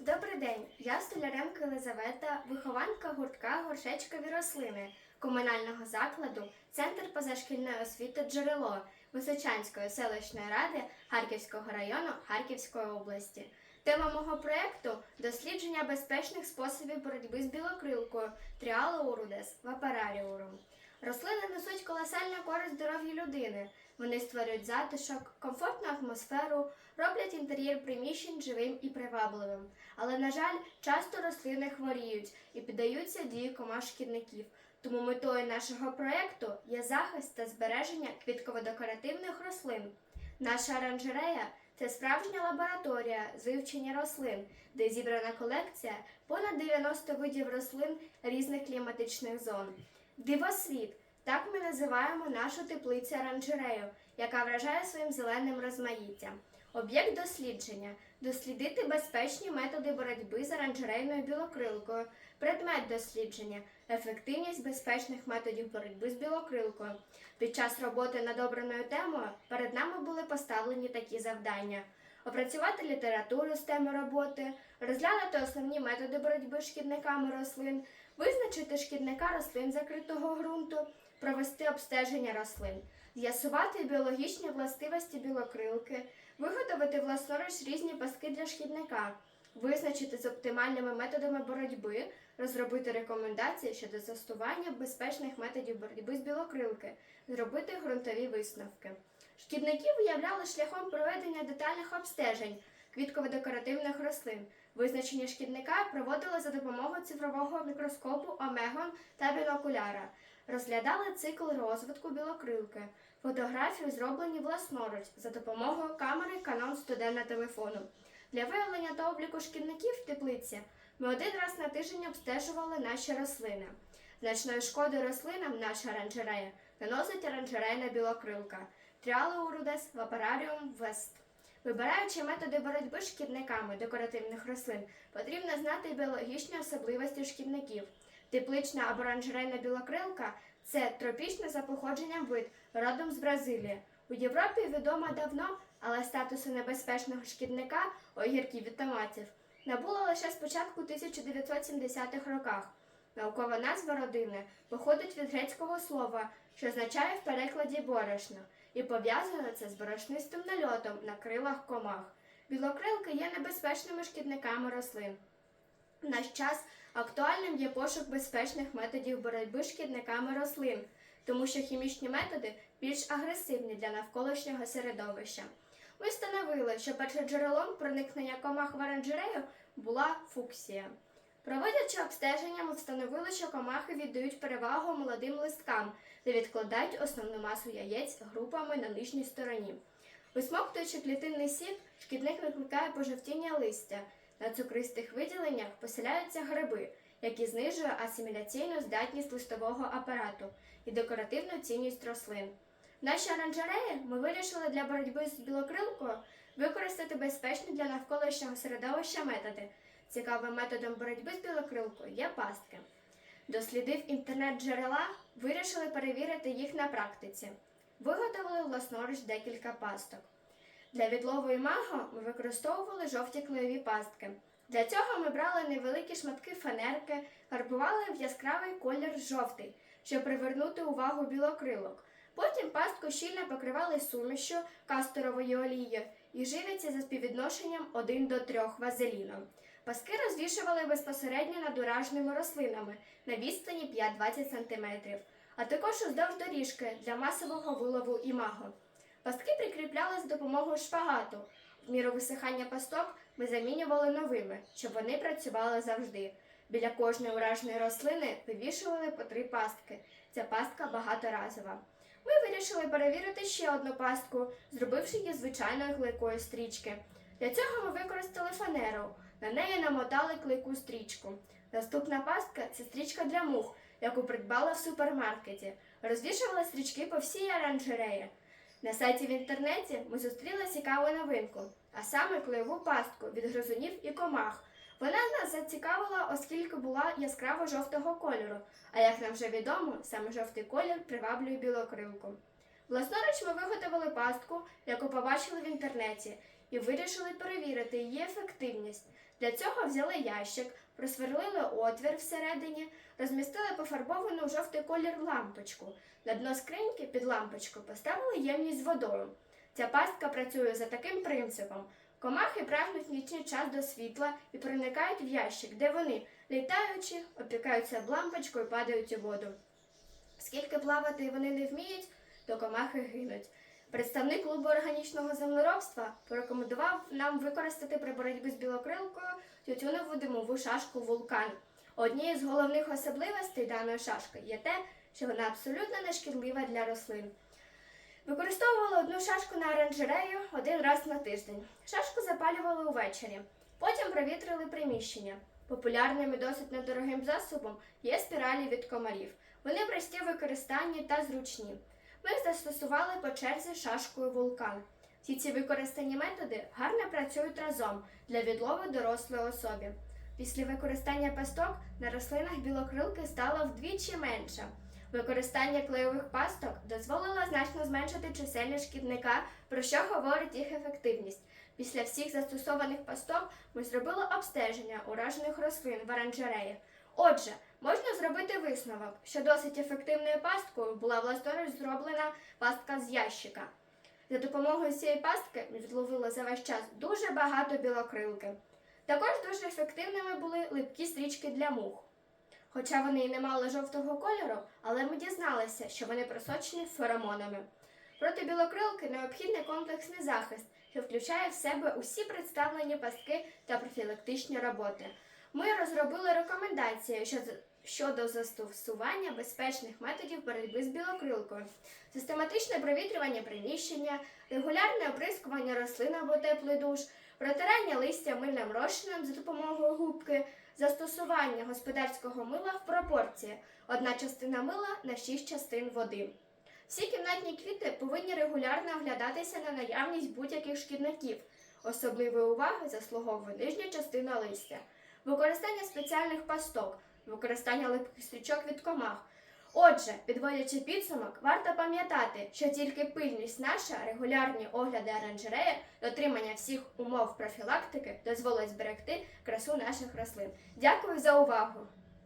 Добрий день, я Столяренко Елизавета, вихованка гуртка горшечкові рослини комунального закладу Центр позашкільної освіти Джерело Височанської селищної ради Харківського району Харківської області. Тема мого проєкту дослідження безпечних способів боротьби з білокрилкою Тріалоурудес вапараріурум. Рослини несуть колосальну користь здоров'ю людини. Вони створюють затишок, комфортну атмосферу, роблять інтер'єр приміщень живим і привабливим. Але, на жаль, часто рослини хворіють і піддаються дії комах шкідників. Тому метою нашого проєкту є захист та збереження квітково-декоративних рослин. Наша оранжерея це справжня лабораторія з вивчення рослин, де зібрана колекція понад 90 видів рослин різних кліматичних зон. Дивосвіт так ми називаємо нашу теплицю оранжерею, яка вражає своїм зеленим розмаїттям. Об'єкт дослідження. Дослідити безпечні методи боротьби з оранжерейною білокрилкою, предмет дослідження, ефективність безпечних методів боротьби з білокрилкою. Під час роботи над обраною темою перед нами були поставлені такі завдання: опрацювати літературу з теми роботи, розглянути основні методи боротьби з шкідниками рослин, визначити шкідника рослин закритого ґрунту, провести обстеження рослин, з'ясувати біологічні властивості білокрилки, виготовити власноруч різні паски для шкідника, визначити з оптимальними методами боротьби, розробити рекомендації щодо застосування безпечних методів боротьби з білокрилки, зробити ґрунтові висновки. Шкідників виявляли шляхом проведення детальних обстежень квітково-декоративних рослин. Визначення шкідника проводили за допомогою цифрового мікроскопу омегон та бінокуляра. Розглядали цикл розвитку білокрилки. Фотографії зроблені власноруч за допомогою камери Canon 100D на телефону. Для виявлення та обліку шкідників в теплиці ми один раз на тиждень обстежували наші рослини. Значної шкоди рослинам наша оранжерея наносить оранжерейна білокрилка Тріалоурудес вапараріум вест. Вибираючи методи боротьби з шкідниками декоративних рослин, потрібно знати біологічні особливості шкідників. Теплична або оранжерейна білокрилка це тропічне за походженням вид, родом з Бразилії. У Європі відома давно, але статусу небезпечного шкідника огірків від томатів набула лише з початку 1970-х роках. Наукова назва родини походить від грецького слова, що означає в перекладі борошно, і пов'язано це з борошнистим нальотом на крилах комах. Білокрилки є небезпечними шкідниками рослин. В наш час актуальним є пошук безпечних методів боротьби з шкідниками рослин, тому що хімічні методи більш агресивні для навколишнього середовища. Ми встановили, що першоджерелом проникнення комах в оранжерею була фуксія. Проводячи обстеження, ми встановили, що комахи віддають перевагу молодим листкам, де відкладають основну масу яєць групами на нижній стороні. Висмоктуючи клітинний сік, шкідник викликає пожовтіння листя. На цукристих виділеннях поселяються гриби, які знижують асиміляційну здатність листового апарату і декоративну цінність рослин. В нашій оранжереї ми вирішили для боротьби з білокрилкою використати безпечні для навколишнього середовища методи. Цікавим методом боротьби з білокрилкою є пастки. Дослідив інтернет-джерела, вирішили перевірити їх на практиці. Виготовили власноруч декілька пасток. Для відлову імаго ми використовували жовті клеєві пастки. Для цього ми брали невеликі шматки фанерки, фарбували в яскравий колір жовтий, щоб привернути увагу білокрилок. Потім пастку щільно покривали сумішю касторової олії і живляться за співвідношенням 1 до 3 вазеліном. Паски розвішували безпосередньо над уражними рослинами на відстані 5-20 см, а також уздовж доріжки для масового вилову імаго. Пастки прикріпляли з допомогою шпагату. В міру висихання пасток ми замінювали новими, щоб вони працювали завжди. Біля кожної ураженої рослини вивішували по три пастки. Ця пастка багаторазова. Ми вирішили перевірити ще одну пастку, зробивши її звичайної клейкої стрічки. Для цього ми використали фанеру. На неї намотали клейку стрічку. Наступна пастка це стрічка для мух, яку придбала в супермаркеті. Розвішували стрічки по всій оранжереї. На сайті в інтернеті ми зустріли цікаву новинку, а саме клеєву пастку від гризунів і комах. Вона нас зацікавила, оскільки була яскраво жовтого кольору, а як нам вже відомо, саме жовтий колір приваблює білокрилку. Власноруч ми виготовили пастку, яку побачили в інтернеті, і вирішили перевірити її ефективність. Для цього взяли ящик, просверлили отвір всередині, розмістили пофарбовану жовтий колір лампочку. На дно скриньки під лампочку поставили ємність з водою. Ця пастка працює за таким принципом. Комахи прагнуть в нічний час до світла і проникають в ящик, де вони, літаючи, опікаються об лампочку і падають у воду. Скільки плавати вони не вміють, то комахи гинуть. Представник клубу органічного землеробства порекомендував нам використати при боротьбі з білокрилкою тютюнову димову шашку вулкан. Однією з головних особливостей даної шашки є те, що вона абсолютно не шкідлива для рослин. Використовували одну шашку на оранжерею один раз на тиждень. Шашку запалювали увечері. Потім провітрили приміщення. Популярним і досить недорогим засобом є спіралі від комарів. Вони прості в використанні та зручні. Ми їх застосували по черзі шашкою вулкан. Всі ці використані методи гарно працюють разом для відлову дорослої особі. Після використання пасток на рослинах білокрилки стало вдвічі менше. Використання клейових пасток дозволило значно зменшити чисельність шкідника, про що говорить їх ефективність. Після всіх застосованих пасток ми зробили обстеження уражених рослин в оранжереї. Отже, можна зробити висновок, що досить ефективною пасткою була власноруч зроблена пастка з ящика. За допомогою цієї пастки ми відловили за весь час дуже багато білокрилки. Також дуже ефективними були липкі стрічки для мух. Хоча вони і не мали жовтого кольору, але ми дізналися, що вони просочені феромонами. Проти білокрилки необхідний комплексний захист, що включає в себе усі представлені пастки та профілактичні роботи. Ми розробили рекомендації щодо застосування безпечних методів боротьби з білокрилкою, систематичне провітрювання приміщення, регулярне оприскування рослин або теплий душ, протирання листя мильним розчином за допомогою губки, застосування господарського мила в пропорції одна частина мила на 6 частин води. Всі кімнатні квіти повинні регулярно оглядатися на наявність будь-яких шкідників. Особливої уваги заслуговує нижня частина листя, використання спеціальних пасток, використання липких стрічок від комах. Отже, підводячи підсумок, варто пам'ятати, що тільки пильність наша, регулярні огляди оранжереї, дотримання всіх умов профілактики дозволить зберегти красу наших рослин. Дякую за увагу!